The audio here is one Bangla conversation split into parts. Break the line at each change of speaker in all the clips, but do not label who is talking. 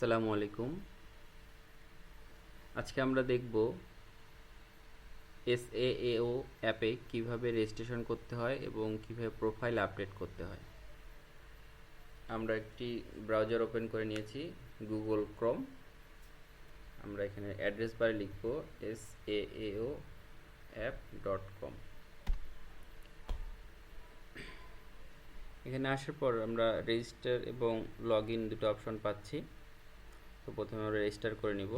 আসসালামু আলাইকুম। আজকে আমরা দেখব এসএএও অ্যাপে কীভাবে রেজিস্ট্রেশন করতে হয় এবং কীভাবে প্রোফাইল আপডেট করতে হয়। আমরা একটি ব্রাউজার ওপেন করে নিয়েছি গুগল ক্রোম আমরা এখানে অ্যাড্রেস বারে লিখব S O app dot com এখানে আসার পর আমরা রেজিস্টার এবং লগ ইন দুটো অপশন পাচ্ছি। তো প্রথমে আমরা রেজিস্টার করে নিব।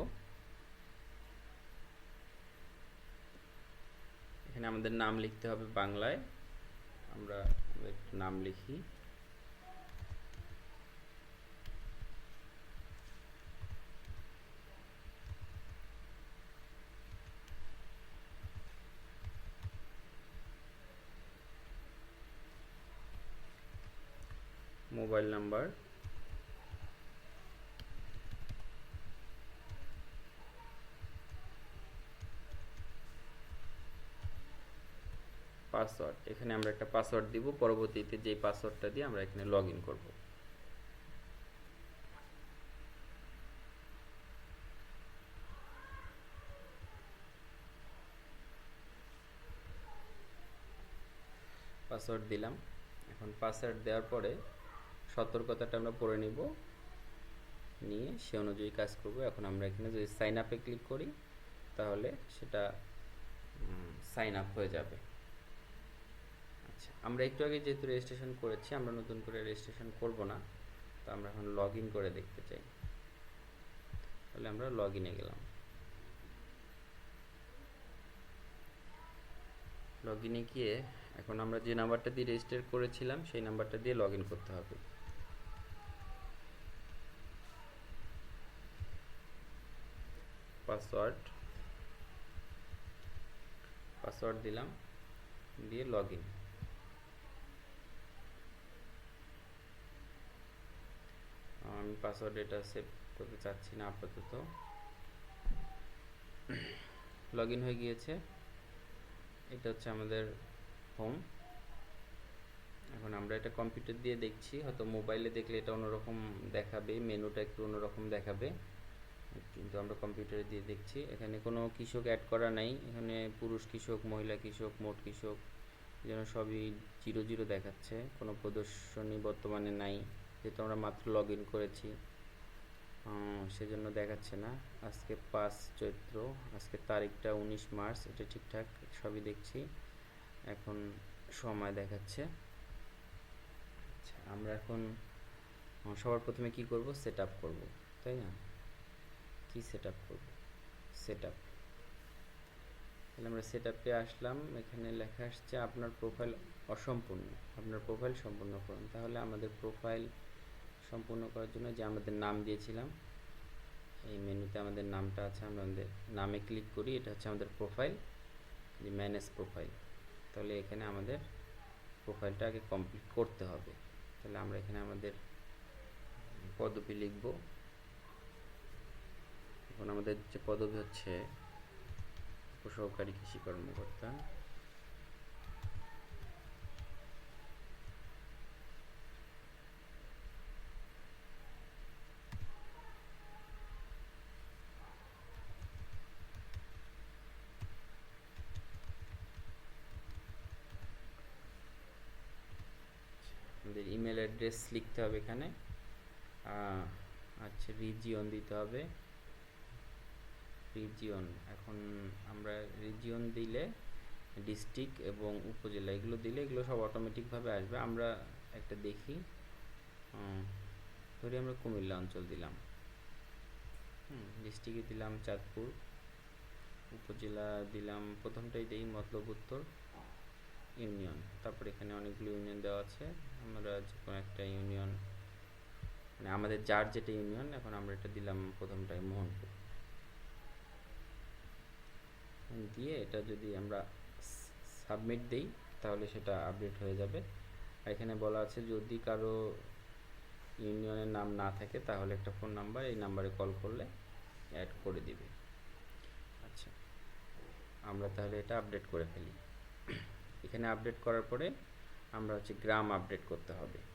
এখানে আমাদের নাম লিখতে হবে বাংলায়। আমরা একটু নাম লিখি। Mobile number. পাসওয়ার্ড এখানে আমরা একটা পাসওয়ার্ড দিব, পরবর্তীতে যেই পাসওয়ার্ডটা দিয়ে আমরা এখানে লগ ইন করব। পাসওয়ার্ড দিলাম। এখন পাসওয়ার্ড দেওয়ার পরে সতর্কতাটা আমরা পড়ে নিব। নিয়ে সে অনুযায়ী কাজ করব। এখন আমরা এখানে যদি সাইন আপে ক্লিক করি, তাহলে সেটা সাইন আপ হয়ে যাবে। আচ্ছা আমরা একটু আগে যেহেতু রেজিস্ট্রেশন করেছি, আমরা নতুন করে রেজিস্ট্রেশন করব না। তো আমরা এখন লগ ইন করে দেখতে চাই। তাহলে আমরা লগ ইনে গেলাম। লগ ইনে গিয়ে এখন আমরা যে নাম্বারটা দিয়ে রেজিস্টার করেছিলাম, সেই নাম্বারটা দিয়ে লগ ইন করতে হবে। পাসওয়ার্ড পাসওয়ার্ড দিলাম, দিয়ে লগ ইন আমি পাসওয়ার্ড এটা সেভ করতে চাচ্ছি না আপাতত। লগ হয়ে গিয়েছে। এটা হচ্ছে আমাদের হোম এখন আমরা এটা কম্পিউটার দিয়ে দেখছি, হয়তো মোবাইলে দেখলে এটা অন্যরকম দেখাবে মেনুটা একটু অন্যরকম দেখাবে। কিন্তু আমরা কম্পিউটারে দিয়ে দেখছি। এখানে কোনো কৃষক অ্যাড করা নাই। এখানে পুরুষ কৃষক, মহিলা কৃষক, মোট কৃষক, যেন সবই জিরো জিরো দেখাচ্ছে। কোনো প্রদর্শনী বর্তমানে নাই। যেহেতু আমরা মাত্র লগ ইন করেছি সেজন্য দেখাচ্ছে না। আজকে পাঁচ চৈত্র, আজকে তারিখটা উনিশ মার্চ, এটা ঠিকঠাক সবই দেখছি। এখন সময় দেখাচ্ছে। আচ্ছা আমরা এখন সবার প্রথমে কি করব? সেট আপ করব, তাই না? কি সেট আপ করব? সেট আপ তাহলে আমরা সেট আপে আসলাম, এখানে লেখা আসছে আপনার প্রোফাইল অসম্পূর্ণ। আপনার প্রোফাইল সম্পূর্ণ করুন। তাহলে আমাদের প্রোফাইল সম্পূর্ণ করার জন্য যে আমাদের নাম দিয়েছিলাম। এই মেনুতে আমাদের নামটা আছে, আমরা আমাদের নামে ক্লিক করি, এটা হচ্ছে আমাদের প্রোফাইল যে ম্যানেজ প্রোফাইল তাহলে এখানে আমাদের প্রোফাইলটা আগে কমপ্লিট করতে হবে। তাহলে আমরা এখানে আমাদের পদবি লিখব। এখন আমাদের যে পদবি হচ্ছে উপসহকারী কৃষি কর্মকর্তা আমাদের ইমেল অ্যাড্রেস লিখতে হবে এখানে। আচ্ছা রিজিয়ন দিতে হবে। রিজিয়ন এখন আমরা রিজিয়ন দিলে ডিস্ট্রিক্ট এবং উপজেলা, এগুলো দিলে এগুলো সব অটোমেটিকভাবে আসবে। আমরা একটা দেখি। ধরি আমরা কুমিল্লা অঞ্চল দিলাম। হুম ডিস্ট্রিক্টে দিলাম চাঁদপুর, উপজেলা দিলাম, প্রথমটাই দিই মতলব উত্তর। ইউনিয়ন। তারপর এখানে অনেকগুলো ইউনিয়ন দেওয়া আছে। আমরা যে কোনো একটা ইউনিয়ন মানে আমাদের যার যেটা ইউনিয়ন, এখন আমরা এটা দিলাম প্রথমটায় মোহনপুর। দিয়ে এটা যদি আমরা সাবমিট দিই, তাহলে সেটা আপডেট হয়ে যাবে। এখানে বলা আছে, যদি কারও ইউনিয়নের নাম না থাকে, তাহলে একটা ফোন নাম্বার এই নাম্বারে কল করলে অ্যাড করে দিবে। আচ্ছা আমরা তাহলে এটা আপডেট করে ফেলি। এখানে আপডেট করার পরে আমরা হচ্ছে গ্রাম আপডেট করতে হবে।